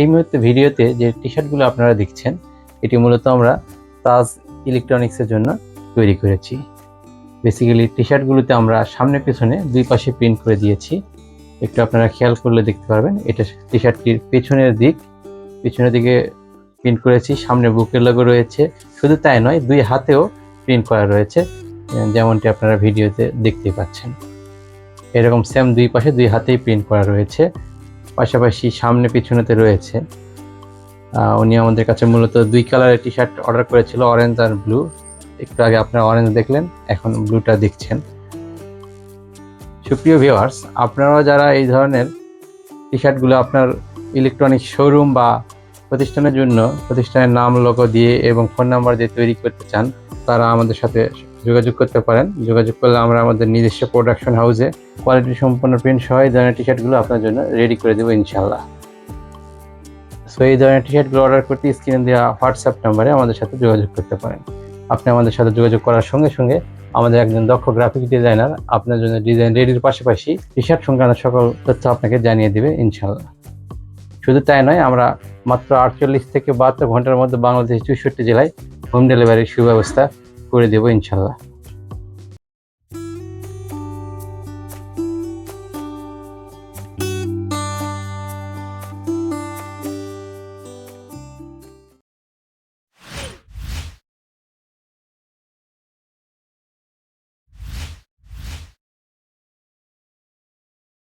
এই মুহূর্তে ভিডিওতে যে টি শার্টগুলো আপনারা দেখছেন, এটি মূলত আমরা তাজ ইলেকট্রনিক্সের জন্য তৈরি করেছি। বেসিক্যালি টি শার্টগুলোতে আমরা সামনে পেছনে দুই পাশে প্রিন্ট করে দিয়েছি। একটু আপনারা খেয়াল করলে দেখতে পারবেন, এটা টি শার্টটির পেছনের দিক। পেছনের দিকে প্রিন্ট করেছি, সামনে বুকের লোগো রয়েছে। শুধু তাই নয়, দুই হাতেও প্রিন্ট করা রয়েছে যেমনটি আপনারা ভিডিওতে দেখতে পাচ্ছেন। এরকম সেম দুই পাশে দুই হাতেই প্রিন্ট করা রয়েছে। পাশাপাশি সামনে পিছনেতে রয়েছে। উনি আমাদের কাছে মূলত দুই কালারের টি শার্ট অর্ডার করেছিল অরেঞ্জ আর ব্লু একটু আগে আপনারা অরেঞ্জ দেখলেন, এখন ব্লুটা দেখছেন। সুপ্রিয় ভিউয়ার্স আপনারাও যারা এই ধরনের টি শার্টগুলো আপনার ইলেকট্রনিক শোরুম বা প্রতিষ্ঠানের জন্য, প্রতিষ্ঠানের নাম লোগো দিয়ে এবং ফোন নাম্বার দিয়ে তৈরি করতে চান, তারা আমাদের সাথে যোগাযোগ করতে পারেন। যোগাযোগ করলে আমরা আমাদের নিজস্ব প্রোডাকশন হাউসে কোয়ালিটি সম্পন্ন প্রিন্ট সহ এই ধরনের টি শার্টগুলো আপনার জন্য রেডি করে দেবো ইনশাল্লাহ সো এই ধরনের টি শার্টগুলো অর্ডার করতে স্ক্রিনে দেওয়া হোয়াটসঅ্যাপ নাম্বারে আমাদের সাথে যোগাযোগ করতে পারেন। আপনি আমাদের সাথে যোগাযোগ করার সঙ্গে সঙ্গে আমাদের একজন দক্ষ গ্রাফিক ডিজাইনার আপনার জন্য ডিজাইন রেডির পাশাপাশি টি শার্ট সংক্রান্ত সকল তথ্য আপনাকে জানিয়ে দেবে ইনশাল্লাহ শুধু তাই নয়, আমরা মাত্র আটচল্লিশ থেকে বাহাত্তর ঘণ্টার মধ্যে বাংলাদেশের চৌষট্টি জেলায় হোম ডেলিভারির সুব্যবস্থা করে দেবো ইনশাল্লাহ।